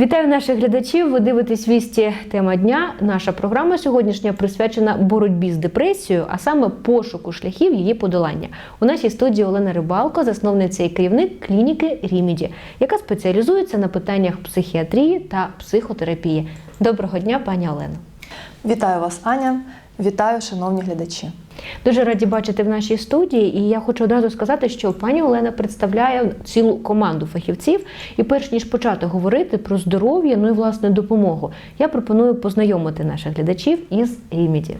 Вітаю наших глядачів. Ви дивитесь вісті тема дня. Наша програма сьогоднішня присвячена боротьбі з депресією, а саме пошуку шляхів її подолання. У нашій студії Олена Рибалко, засновниця і керівник клініки Ріміді, яка спеціалізується на питаннях психіатрії та психотерапії. Доброго дня, пані Олено. Вітаю вас, Аня. Вітаю, шановні глядачі. Дуже раді бачити в нашій студії, і я хочу одразу сказати, що пані Олена представляє цілу команду фахівців. І перш ніж почати говорити про здоров'я, ну і власне допомогу, я пропоную познайомити наших глядачів із Ріміді.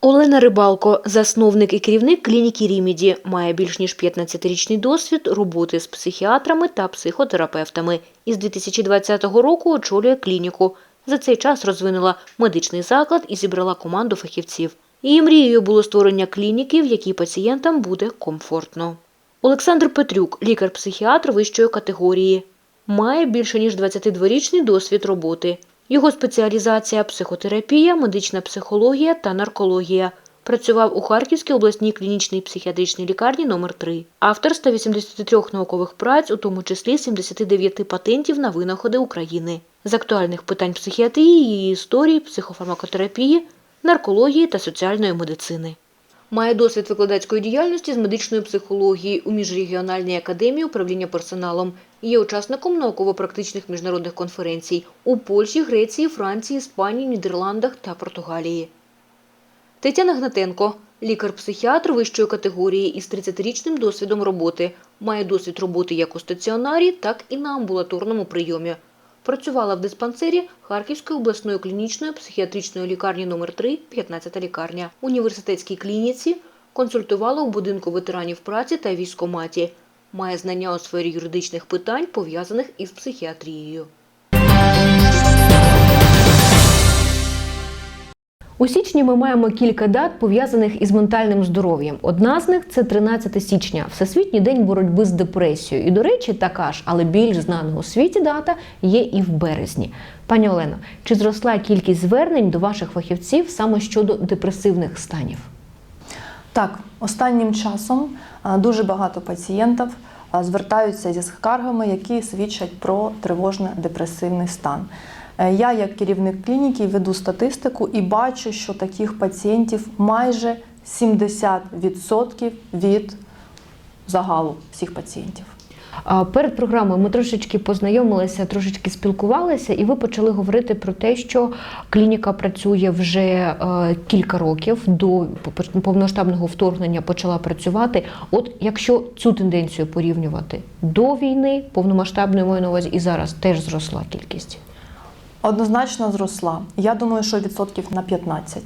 Олена Рибалко, засновник і керівник клініки Ріміді, має більш ніж 15-річний досвід роботи з психіатрами та психотерапевтами. Із 2020 року очолює клініку. За цей час розвинула медичний заклад і зібрала команду фахівців. Її мрією було створення клініки, в якій пацієнтам буде комфортно. Олександр Петрюк, лікар-психіатр вищої категорії, має більше ніж 22-річний досвід роботи. Його спеціалізація психотерапія, медична психологія та наркологія. Працював у Харківській обласній клінічній психіатричній лікарні номер 3 Автор 183 наукових праць, у тому числі 79 патентів на винаходи України. З актуальних питань психіатрії, її історії, психофармакотерапії, наркології та соціальної медицини. Має досвід викладацької діяльності з медичної психології у міжрегіональній академії управління персоналом. Є учасником науково-практичних міжнародних конференцій у Польщі, Греції, Франції, Іспанії, Нідерландах та Португалії. Тетяна Гнатенко, лікар-психіатр вищої категорії із 30-річним досвідом роботи. Має досвід роботи як у стаціонарі, так і на амбулаторному прийомі. Працювала в диспансері Харківської обласної клінічної психіатричної лікарні номер 3 15 лікарня, університетській клініці, консультувала у будинку ветеранів праці та військоматі. Має знання у сфері юридичних питань, пов'язаних із психіатрією. У січні ми маємо кілька дат пов'язаних із ментальним здоров'ям. Одна з них це 13 січня, Всесвітній день боротьби з депресією. І, до речі, така ж, але більш знана у світі дата є і в березні. Пані Олено, чи зросла кількість звернень до ваших фахівців саме щодо депресивних станів? Так, останнім часом дуже багато пацієнтів звертаються зі скаргами, які свідчать про тривожно-депресивний стан. Е, Я, як керівник клініки, веду статистику і бачу, що таких пацієнтів майже 70% від загалу всіх пацієнтів. Перед програмою ми трошечки познайомилися, трошечки спілкувалися, і ви почали говорити про те, що клініка працює вже е, кілька років до повноштабного вторгнення почала працювати. От якщо цю тенденцію порівнювати до війни, повномасштабної маю на увазі, і зараз теж зросла кількість. Однозначно зросла. Я думаю, що відсотків на 15.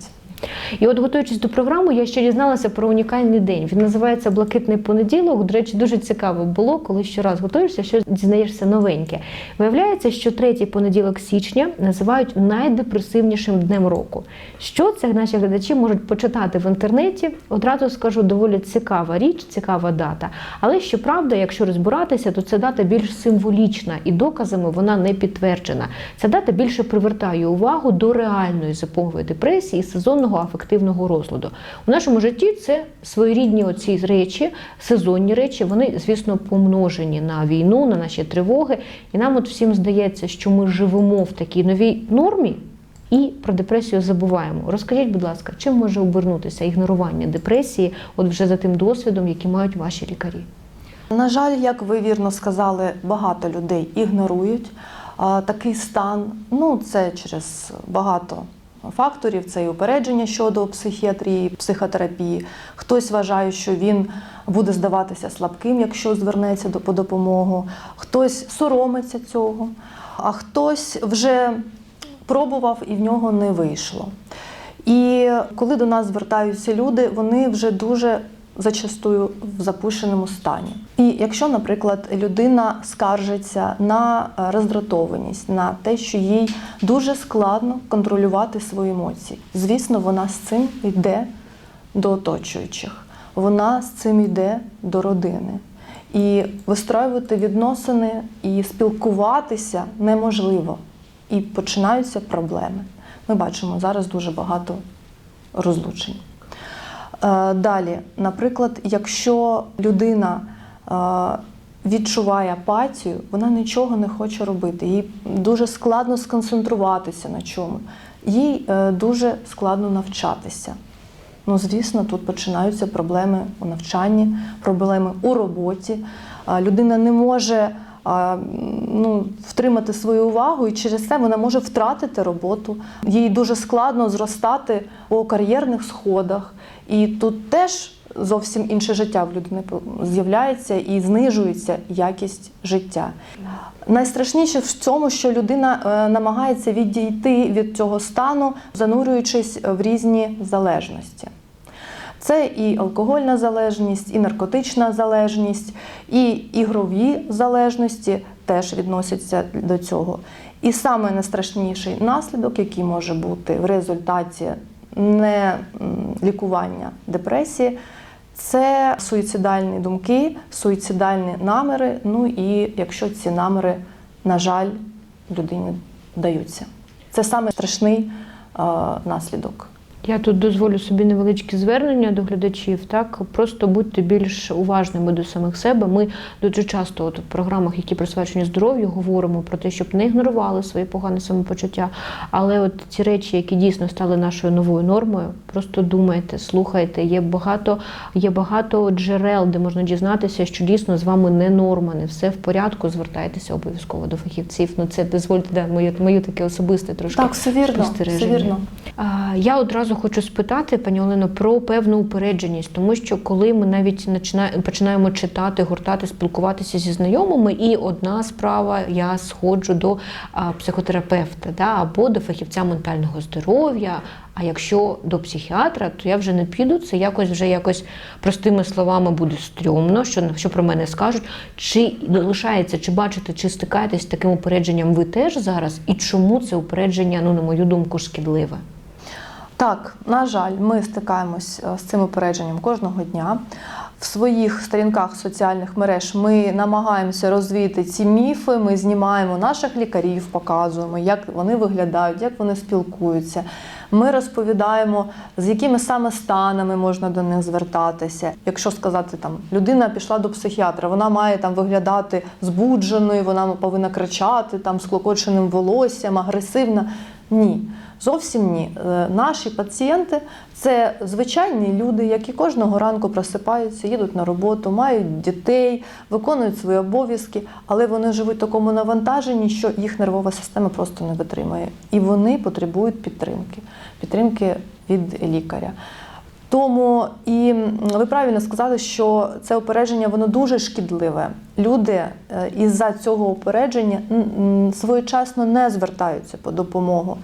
І от готуючись до програми, я ще дізналася про унікальний день. Він називається Блакитний понеділок. До речі, дуже цікаво було, коли щораз готуєшся, що дізнаєшся новеньке. Виявляється, що третій понеділок січня називають найдепресивнішим днем року. Що це наші глядачі можуть почитати в інтернеті? Одразу скажу, доволі цікава річ, цікава дата. Але щоправда, якщо розбиратися, то ця дата більш символічна і доказами вона не підтверджена. Ця дата більше привертає увагу до реальної зимової депресії сезонного афективного розладу. У нашому житті це своєрідні оці речі, сезонні речі. Вони, звісно, помножені на війну, на наші тривоги. І нам от всім здається, що ми живемо в такій новій нормі. І про депресію забуваємо. Розкажіть, будь ласка, чим може обернутися ігнорування депресії, от вже за тим досвідом, який мають ваші лікарі? На жаль, як ви вірно сказали, багато людей ігнорують такий стан. Ну, це через багато факторів, це і упередження щодо психіатрії, психотерапії. Хтось вважає, що він буде здаватися слабким, якщо звернеться по допомогу, хтось соромиться цього, а хтось вже пробував і в нього не вийшло. І коли до нас звертаються люди, вони вже дуже зачастую в запущеному стані. І якщо, наприклад, людина скаржиться на е, роздратованість, на те, що їй дуже складно контролювати свої емоції, звісно, вона з цим йде до оточуючих, вона з цим йде до родини. І вистроювати відносини і спілкуватися неможливо. І починаються проблеми. Ми бачимо зараз дуже багато розлучень. Е, Далі, наприклад, якщо людина е, відчуває апатію, вона нічого не хоче робити. Їй дуже складно сконцентруватися на чому. Їй е, дуже складно навчатися. Ну, звісно, тут починаються проблеми у навчанні, проблеми у роботі. Людина не може ну, втримати свою увагу, і через це вона може втратити роботу. Їй дуже складно зростати по кар'єрних сходах. І тут теж зовсім інше життя в людини з'являється і знижується якість життя. Найстрашніше в цьому, що людина е, намагається відійти від цього стану, занурюючись в різні залежності. Це і алкогольна залежність, і наркотична залежність, і ігрові залежності теж відносяться до цього. І найстрашніший наслідок, який може бути в результаті не лікування депресії, це суїцидальні думки, суїцидальні наміри. Ну і якщо ці наміри, на жаль, людині вдаються. Це саме страшний е, наслідок. Я тут дозволю собі невеличкі звернення до глядачів. Так просто будьте більш уважними до самих себе. Ми дуже часто, от в програмах, які присвячені здоров'ю, говоримо про те, щоб не ігнорували свої погане самопочуття. Але от ці речі, які дійсно стали нашою новою нормою, просто думайте, слухайте. Є багато, є багато джерел, де можна дізнатися, що дійсно з вами не норма, не все в порядку. Звертайтеся обов'язково до фахівців. Ну це дозвольте да, моє, моє таке особисте трошки. Так, все вірно. Все вірно. А, Я одразу хочу спитати, пані Олено, про певну упередженість, тому що коли ми навіть починаємо читати, гуртати, спілкуватися зі знайомими, і одна справа, я сходжу до психотерапевта да, або до фахівця ментального здоров'я. А якщо до психіатра, то я вже не піду. Це якось вже якось простими словами буде стрьомно, що, що про мене скажуть. Чи лишається, чи бачите, чи стикаєтесь з таким упередженням ви теж зараз? І чому це упередження, ну на мою думку, шкідливе? Так, на жаль, ми стикаємось е, з цим упередженням кожного дня. В своїх сторінках соціальних мереж ми намагаємося розвіяти ці міфи. Ми знімаємо наших лікарів, показуємо, як вони виглядають, як вони спілкуються. Ми розповідаємо, з якими саме станами можна до них звертатися. Якщо сказати, там людина пішла до психіатра, вона має там виглядати збудженою, вона повинна кричати там з клокоченим волоссям, агресивна. Ні, зовсім ні. Е, Наші пацієнти це звичайні люди, які кожного ранку просипаються, їдуть на роботу, мають дітей, виконують свої обов'язки, але вони живуть в такому навантаженні, що їх нервова система просто не витримує. І вони потребують підтримки, підтримки від лікаря. Тому і ви правильно сказали, що це опередження воно дуже шкідливе. Люди е, із-за цього опередження своєчасно не звертаються по допомогу.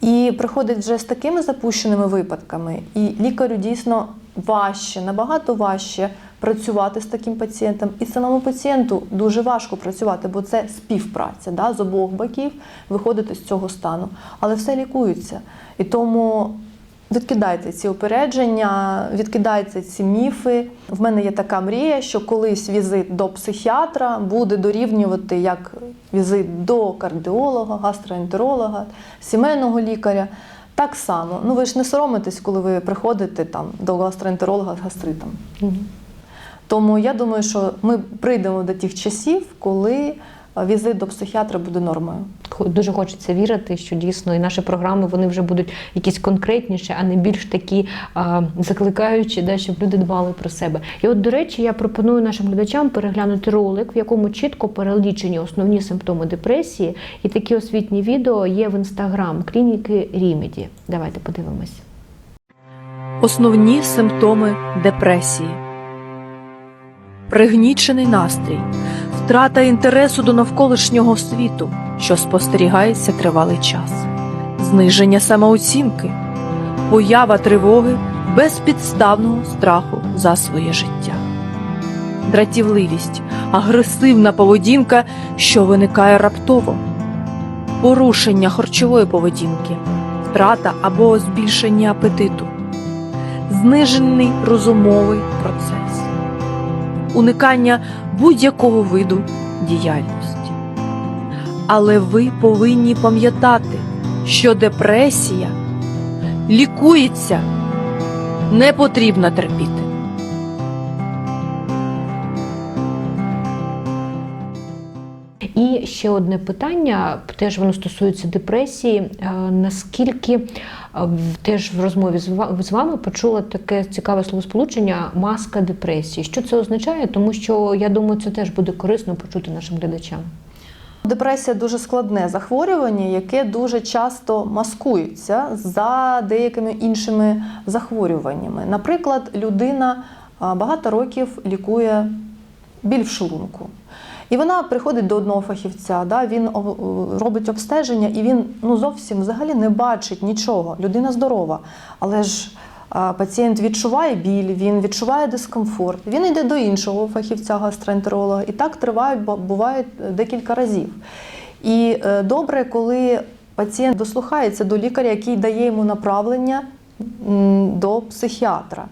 І приходить вже з такими запущеними випадками, і лікарю дійсно важче, набагато важче працювати з таким пацієнтом. І самому пацієнту дуже важко працювати, бо це співпраця да, з обох боків виходити з цього стану. Але все лікується. І тому Відкидайте ці упередження, відкидайте ці міфи. В мене є така мрія, що колись візит до психіатра буде дорівнювати як візит до кардіолога, гастроентеролога, сімейного лікаря. Так само. Ну ви ж не соромитесь, коли ви приходите там до гастроентеролога з гастритом. Тому я думаю, що ми прийдемо до тих часів, коли візит до психіатра буде нормою. Хо- Дуже хочеться вірити, що дійсно і наші програми вони вже будуть якісь конкретніші, а не більш такі а, закликаючі, да, щоб люди дбали про себе. І от, до речі, я пропоную нашим глядачам переглянути ролик, в якому чітко перелічені основні симптоми депресії, і такі освітні відео є в інстаграм клініки Рімеді. Давайте подивимось. Основні симптоми депресії: пригнічений настрій, втрата інтересу до навколишнього світу, що спостерігається тривалий час, зниження самооцінки, поява тривоги, безпідставного страху за своє життя, дратівливість, агресивна поведінка, що виникає раптово, порушення харчової поведінки, втрата або збільшення апетиту. Знижений розумовий процес, уникання будь-якого виду діяльності. Але ви повинні пам'ятати, що депресія лікується, не потрібно терпіти. І ще одне питання, теж воно стосується депресії. Е, Наскільки теж в розмові з вами почула таке цікаве словосполучення маска депресії. Що це означає? Тому що я думаю, це теж буде корисно почути нашим глядачам. Депресія дуже складне захворювання, яке дуже часто маскується за деякими іншими захворюваннями. Наприклад, людина багато років лікує біль в шлунку. І вона приходить до одного фахівця, да, він робить обстеження, і він ну, зовсім взагалі не бачить нічого. Людина здорова. Але ж пацієнт відчуває біль, він відчуває дискомфорт. Він йде до іншого фахівця гастроентеролога, і так триває, бу- буває декілька разів. І е, добре, коли пацієнт дослухається до лікаря, який дає йому направлення до психіатра.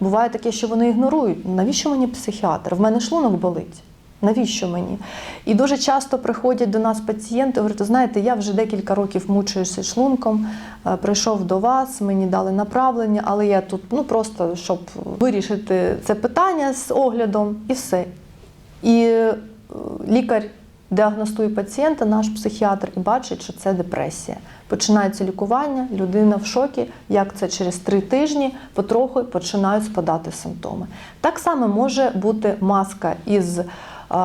Буває таке, що вони ігнорують. Навіщо мені психіатр? В мене шлунок болить. Навіщо мені? І дуже часто приходять до нас пацієнти, говорять, знаєте, я вже декілька років мучуюся шлунком, е, прийшов до вас, мені дали направлення, але я тут ну просто щоб вирішити це питання з оглядом і все. І е, лікар діагностує пацієнта, наш психіатр, і бачить, що це депресія. Починається лікування, людина в шокі, як це через три тижні потроху починають спадати симптоми. Так само може бути маска із е,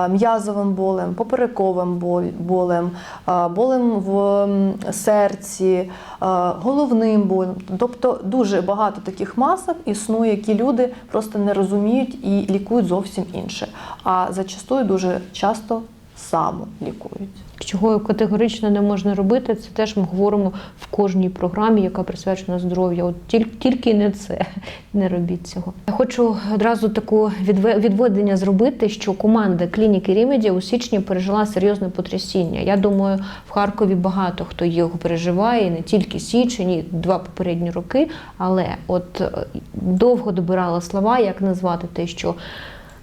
м'язовим болем, поперековим болем, болем в серці, головним болем. Тобто дуже багато таких масок існує, які люди просто не розуміють і лікують зовсім інше. А зачастую дуже часто само лікують. Чого категорично не можна робити, це теж ми говоримо в кожній програмі, яка присвячена здоров'ю. От тільки, тільки не це, не робіть цього. Я хочу одразу таку відве- відведення зробити, що команда клініки Рімеді у січні пережила серйозне потрясіння. Я думаю, в Харкові багато хто його переживає, не тільки січень, і два попередні роки. Але от е, довго добирала слова, як назвати те, що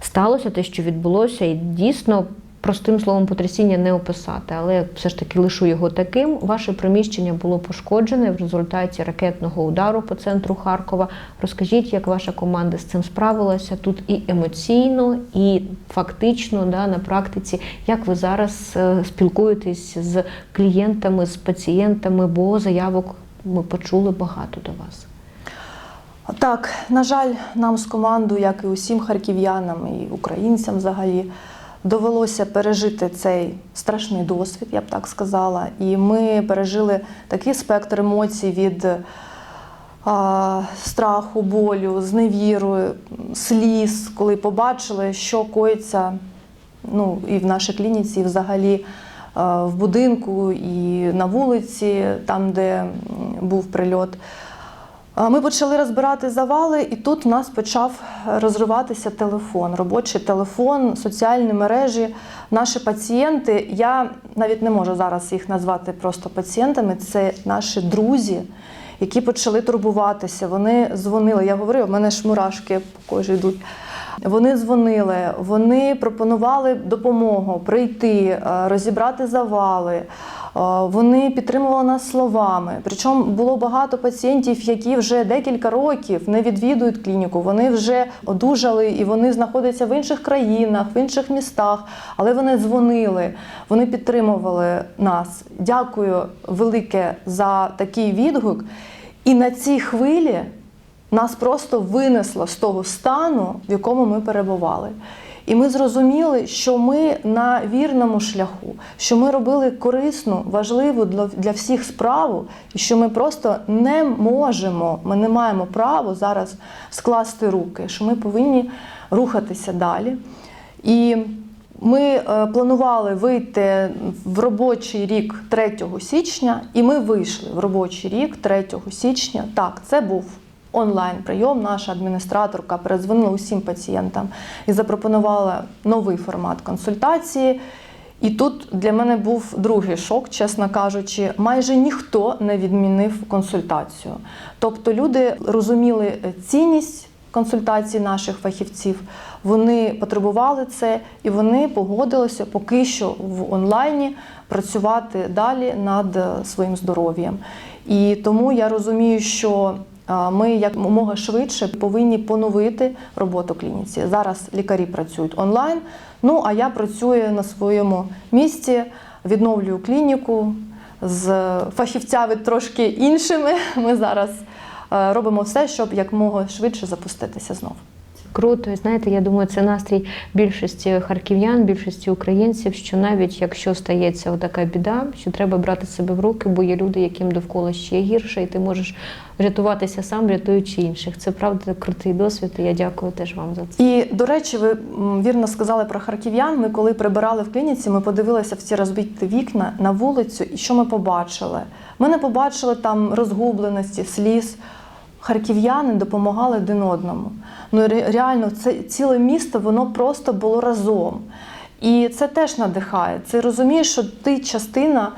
сталося, те, що відбулося, і дійсно. Простим словом потрясіння не описати, але все ж таки лишу його таким. Ваше приміщення було пошкоджене в результаті ракетного удару по центру Харкова. Розкажіть, як ваша команда з цим справилася тут і емоційно, і фактично да, на практиці, як ви зараз е, спілкуєтесь з клієнтами, з пацієнтами, бо заявок ми почули багато до вас. Так, на жаль, нам з командою, як і усім харків'янам і українцям взагалі, довелося пережити цей страшний досвід, я б так сказала. І ми пережили такий спектр емоцій від а, страху, болю, зневіру, сліз, коли побачили, що коїться ну, і в нашій клініці, і взагалі е, в будинку, і на вулиці, там, де був прильот. Ми почали розбирати завали, і тут у нас почав розриватися телефон, робочий телефон, соціальні мережі. Наші пацієнти, я навіть не можу зараз їх назвати просто пацієнтами, це наші друзі, які почали турбуватися. Вони дзвонили. Я говорю, в мене ж мурашки по кожі йдуть. Вони дзвонили, вони пропонували допомогу прийти, розібрати завали. Е, Вони підтримували нас словами. Причому було багато пацієнтів, які вже декілька років не відвідують клініку. Вони вже одужали і вони знаходяться в інших країнах, в інших містах, але вони дзвонили, вони підтримували нас. Дякую велике за такий відгук. І на цій хвилі нас просто винесло з того стану, в якому ми перебували. І ми зрозуміли, що ми на вірному шляху, що ми робили корисну, важливу для, всіх справу, і що ми просто не можемо, ми не маємо права зараз скласти руки, що ми повинні рухатися далі. І ми е, планували вийти в робочий рік 3 січня, і ми вийшли в робочий рік 3 січня. Так, це був онлайн прийом. Наша адміністраторка передзвонила усім пацієнтам і запропонувала новий формат консультації. І тут для мене був другий шок, чесно кажучи, майже ніхто не відмінив консультацію. Тобто люди розуміли цінність консультацій наших фахівців, вони потребували це і вони погодилися поки що в онлайні працювати далі над своїм здоров'ям. І тому я розумію, що ми якомога швидше повинні поновити роботу клініці. Зараз лікарі працюють онлайн. Ну а я працюю на своєму місці відновлюю клініку з фахівцями трошки іншими. Ми зараз е, робимо все, щоб якомога швидше запуститися знову. Круто, і знаєте, я думаю, це настрій більшості харків'ян, більшості українців, що навіть якщо стається така біда, що треба брати себе в руки, бо є люди, яким довкола ще гірше, і ти можеш рятуватися сам, рятуючи інших. Це правда крутий досвід. і Я дякую теж вам за це. І до речі, ви вірно сказали про харків'ян. Ми коли прибирали в клініці, ми подивилися в ці розбиті вікна на вулицю, і що ми побачили? Ми не побачили там розгубленості, сліз. Харків'яни допомагали один одному. Ну реально, це ціле місто воно просто було разом. І це теж надихає. Це розумієш, що ти частина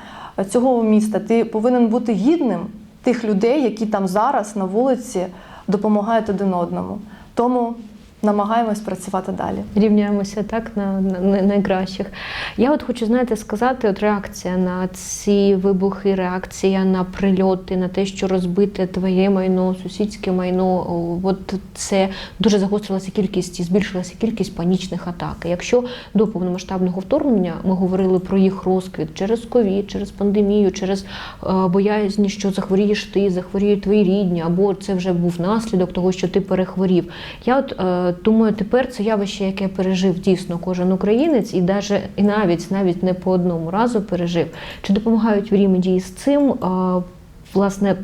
цього міста, ти повинен бути гідним тих людей, які там зараз на вулиці допомагають один одному. Тому намагаємось працювати далі. Рівняємося так на, на, на найкращих. Я от хочу знаєте сказати, от реакція на ці вибухи, реакція на прильоти, на те, що розбите твоє майно, сусідське майно. От це дуже загострилася кількість і збільшилася кількість панічних атак. Якщо до повномасштабного вторгнення ми говорили про їх розквіт через ковід, через пандемію, через е, боязнь, що захворієш ти, захворіють твої рідні, або це вже був наслідок того, що ти перехворів. Я от думаю, тепер це явище, яке пережив дійсно кожен українець, і даже і навіть навіть не по одному разу пережив. Чи допомагають в взаємодії з цим? Власне,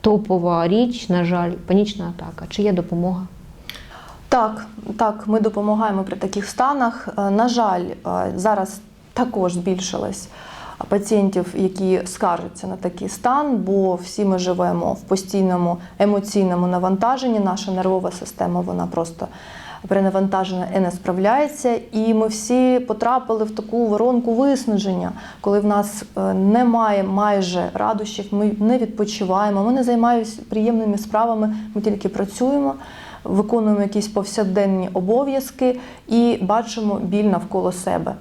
топова річ, на жаль, панічна атака. Чи є допомога? Так, так, ми допомагаємо при таких станах. Е, На жаль, е, зараз також збільшилось пацієнтів, які скаржаться на такий стан, бо всі ми живемо в постійному емоційному навантаженні. Наша нервова система вона просто перенавантажена і не справляється. І ми всі потрапили в таку воронку виснаження, коли в нас е, немає майже радощів, ми не відпочиваємо, ми не займаємося приємними справами, ми тільки працюємо виконуємо якісь повсякденні обов'язки і бачимо біль навколо себе.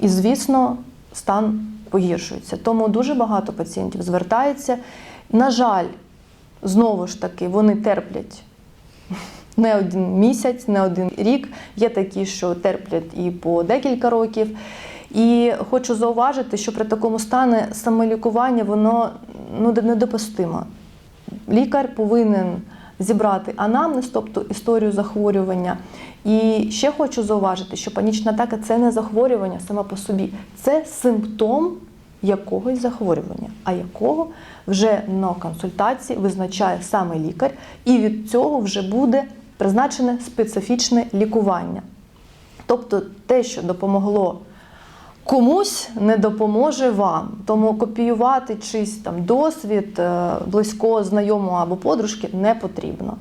І, звісно, стан погіршується. Тому дуже багато пацієнтів звертається. На жаль, знову ж таки, вони терплять не один місяць, не один рік. Є такі, що терплять і по декілька років. І хочу зауважити, що при такому стані самолікування воно ну, недопустимо. Лікар повинен зібрати анамнез, тобто історію захворювання. І ще хочу зауважити, що панічна атака це не захворювання саме по собі, це симптом якогось захворювання, а якого вже на консультації визначає саме лікар, і від цього вже буде призначене специфічне лікування. Тобто те, що допомогло комусь, не допоможе вам. Тому копіювати чийсь там досвід е, близького знайомого або подружки не потрібно.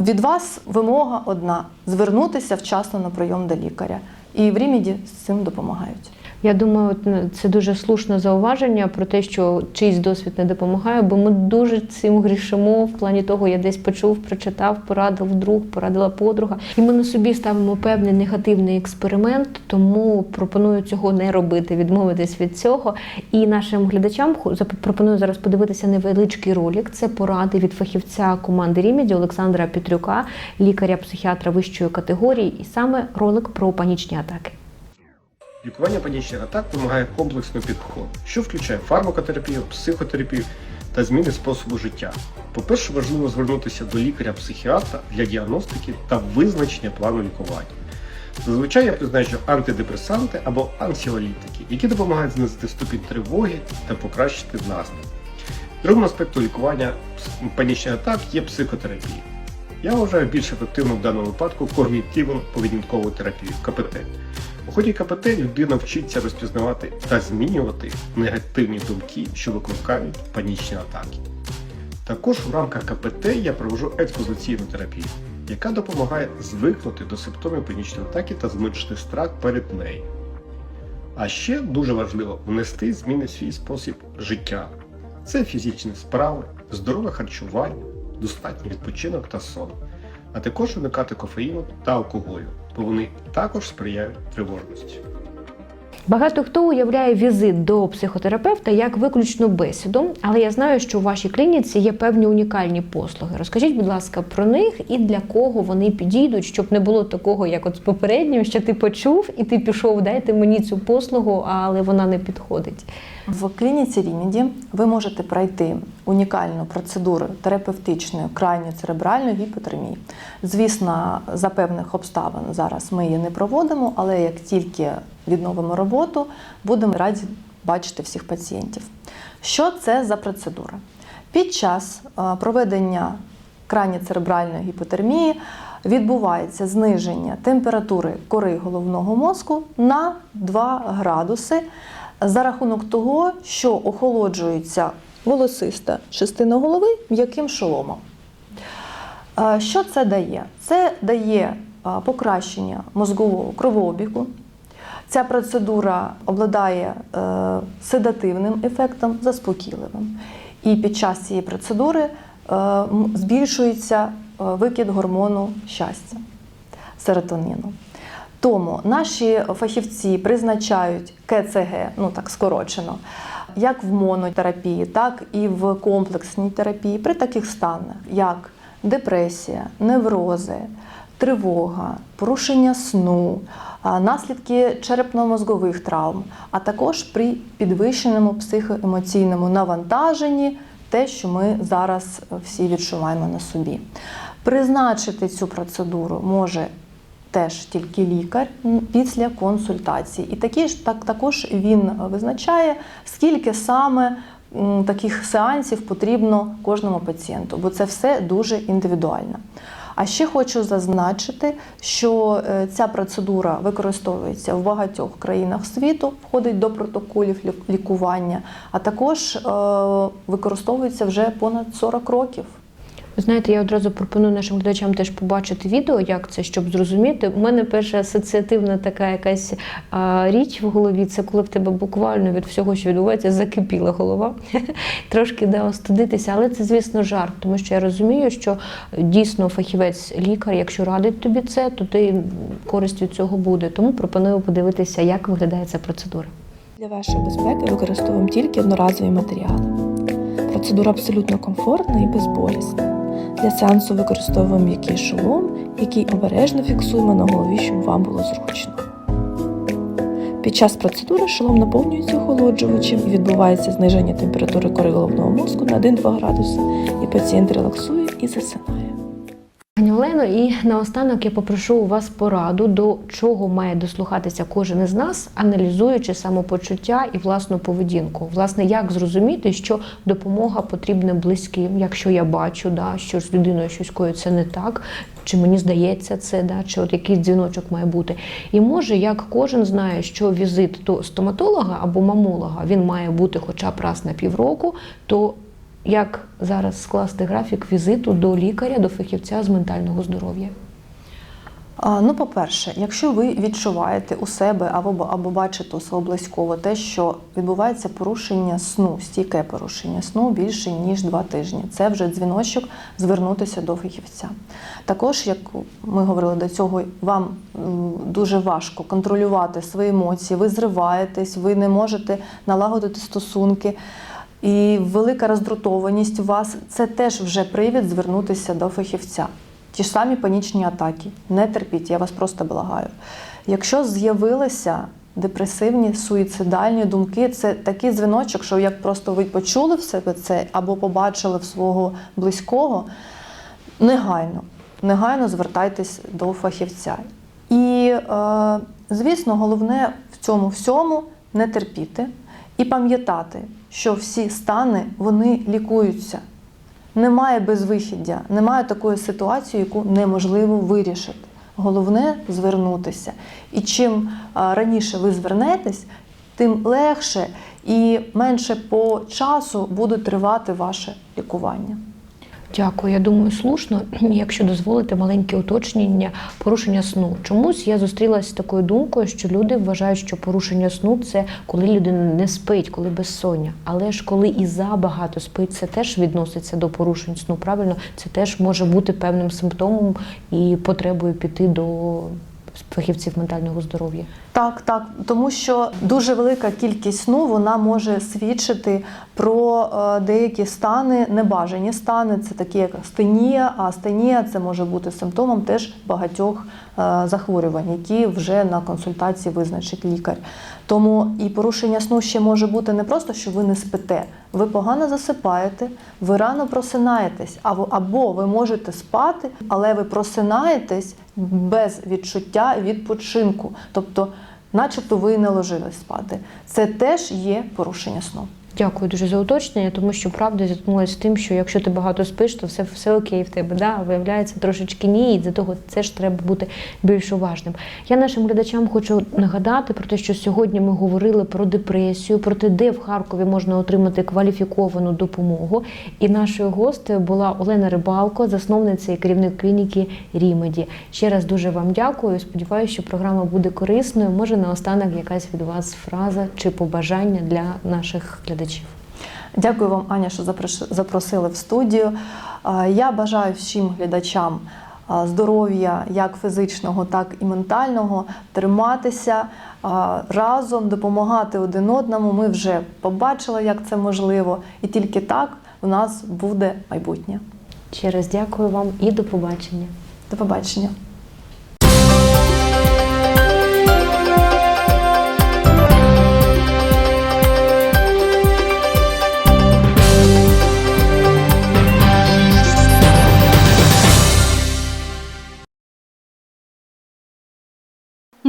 Від вас вимога одна звернутися вчасно на прийом до лікаря. І в Ріміді з цим допомагають. Я думаю, це дуже слушне зауваження про те, що чийсь досвід не допомагає, бо ми дуже цим грішимо в плані того, я десь почув, прочитав, порадив друг, порадила подруга. І ми на собі ставимо певний негативний експеримент, тому пропоную цього не робити, відмовитись від цього. І нашим глядачам пропоную зараз подивитися невеличкий ролик. Це поради від фахівця команди Ріміді Олександра Петрюка, лікаря-психіатра вищої категорії, і саме ролик про панічні атаки. Лікування панічних атак вимагає комплексного підходу, що включає фармакотерапію, психотерапію та зміни способу життя. По-перше, важливо звернутися до лікаря-психіатра для діагностики та визначення плану лікування. Зазвичай я призначу антидепресанти або анксіолітики, які допомагають знизити ступінь тривоги та покращити настрій. Другим аспектом лікування панічних атак є психотерапія. Я вважаю більш ефективним в даному випадку когнітивно-поведінкову терапію КПТ. У ході КПТ людина вчиться розпізнавати та змінювати негативні думки, що викликають панічні атаки. Також в рамках КПТ я проводжу експозиційну терапію, яка допомагає звикнути до симптомів панічної атаки та зменшити страх перед нею. А ще дуже важливо внести зміни в свій спосіб життя. Це фізичні справи, здорове харчування, достатній відпочинок та сон, а також уникати кофеїну та алкоголю, бо вони також сприяють тривожності. Багато хто уявляє візит до психотерапевта як виключно бесіду, але я знаю, що у вашій клініці є певні унікальні послуги. Розкажіть, будь ласка, про них і для кого вони підійдуть, щоб не було такого, як от з попереднім, що ти почув і ти пішов, дайте мені цю послугу, але вона не підходить. В клініці Ріміді ви можете пройти унікальну процедуру терапевтичної крайньої церебральної гіпотермії. Звісно, за певних обставин зараз ми її не проводимо, але як тільки відновимо роботу, будемо раді бачити всіх пацієнтів. Що це за процедура? Під час е, проведення крайньої церебральної гіпотермії відбувається зниження температури кори головного мозку на 2 градуси за рахунок того, що охолоджується волосиста частина голови м'яким шоломом. Що це дає? Це дає покращення мозгового кровообігу. Ця процедура обладає е, седативним ефектом, заспокійливим. І під час цієї процедури е, збільшується е, викид гормону щастя серотоніну. Тому наші фахівці призначають КЦГ, ну так скорочено, як в монотерапії, так і в комплексній терапії при таких станах, як депресія, неврози, тривога, порушення сну, наслідки черепно-мозгових травм, а також при підвищеному психоемоційному навантаженні, те, що ми зараз всі відчуваємо на собі. Призначити цю процедуру може теж тільки лікар після консультації. І такі ж так також він визначає, скільки саме таких сеансів потрібно кожному пацієнту, бо це все дуже індивідуально. А ще хочу зазначити, що е, ця процедура використовується в багатьох країнах світу, входить до протоколів лікування, а також е, використовується вже понад 40 років. Знаєте, я одразу пропоную нашим глядачам теж побачити відео, як це, щоб зрозуміти. У мене перша асоціативна така якась а, річ в голові. Це коли в тебе буквально від всього, що відбувається, закипіла голова. Трошки да, остудитися, але це, звісно, жарт, тому що я розумію, що дійсно фахівець лікар, якщо радить тобі це, то ти користь від цього буде. Тому пропоную подивитися, як виглядає ця процедура. Для вашої безпеки використовуємо тільки одноразові матеріали. Процедура абсолютно комфортна і безболісна. Для сеансу використовуємо м'який шолом, який обережно фіксуємо на голові, щоб вам було зручно. Під час процедури шолом наповнюється охолоджувачем і відбувається зниження температури кори головного мозку на 1-2 градуси, і пацієнт релаксує і засинає. Олено, і наостанок я попрошу у вас пораду, до чого має дослухатися кожен із нас, аналізуючи самопочуття і власну поведінку. Власне, як зрозуміти, що допомога потрібна близьким, якщо я бачу, да, що з людиною щось коїться не так, чи мені здається це, да, чи от якийсь дзвіночок має бути. І може, як кожен знає, що візит до стоматолога або мамолога він має бути хоча б раз на півроку, то як зараз скласти графік візиту до лікаря, до фахівця з ментального здоров'я? Ну, по-перше, якщо ви відчуваєте у себе або, або бачите у свого близького те, що відбувається порушення сну, стійке порушення сну більше ніж два тижні, це вже дзвіночок звернутися до фахівця. Також, як ми говорили до цього, вам дуже важко контролювати свої емоції, ви зриваєтесь, ви не можете налагодити стосунки. І велика роздратованість у вас це теж вже привід звернутися до фахівця. Ті ж самі панічні атаки. Не терпіть, я вас просто благаю. Якщо з'явилися депресивні, суїцидальні думки, це такий дзвіночок, що як просто ви почули в себе це або побачили в свого близького, негайно, негайно звертайтесь до фахівця. І, е, звісно, головне в цьому всьому не терпіти і пам'ятати, що всі стани вони лікуються. Немає безвихіддя, немає такої ситуації, яку неможливо вирішити. Головне звернутися. І чим раніше ви звернетесь, тим легше і менше по часу буде тривати ваше лікування. Дякую. Я думаю, слушно, якщо дозволите маленьке уточнення порушення сну. Чомусь я зустрілася з такою думкою, що люди вважають, що порушення сну це коли людина не спить, коли безсоння. Але ж коли і забагато спить, це теж відноситься до порушень сну. Правильно, це теж може бути певним симптомом і потребою піти до фахівців ментального здоров'я. Так, так, тому що дуже велика кількість сну вона може свідчити про е, деякі стани, небажані стани. Це такі як астенія, а астенія це може бути симптомом теж багатьох е, захворювань, які вже на консультації визначить лікар. Тому і порушення сну ще може бути не просто, що ви не спите, ви погано засипаєте, ви рано просинаєтесь, або, або ви можете спати, але ви просинаєтесь без відчуття відпочинку. Тобто, начебто ви не ложились спати. Це теж є порушення сну. Дякую дуже за уточнення, тому що правда зіткнулася з тим, що якщо ти багато спиш, то все, все окей в тебе. Да? Виявляється, трошечки ні, і за того це ж треба бути більш уважним. Я нашим глядачам хочу нагадати про те, що сьогодні ми говорили про депресію, про те, де в Харкові можна отримати кваліфіковану допомогу. І нашою гостею була Олена Рибалко, засновниця і керівник клініки Рімеді. Ще раз дуже вам дякую. Сподіваюся, що програма буде корисною. Може, наостанок якась від вас фраза чи побажання для наших глядачів. Дякую вам, Аня, що запросили в студію. Я бажаю всім глядачам здоров'я як фізичного, так і ментального, триматися разом, допомагати один одному. Ми вже побачили, як це можливо, і тільки так у нас буде майбутнє. Ще раз дякую вам і до побачення. До побачення.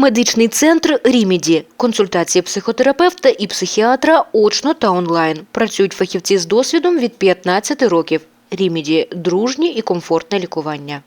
Медичний центр Ріміді. Консультації психотерапевта і психіатра очно та онлайн. Працюють фахівці з досвідом від 15 років. Ріміді дружні і комфортне лікування.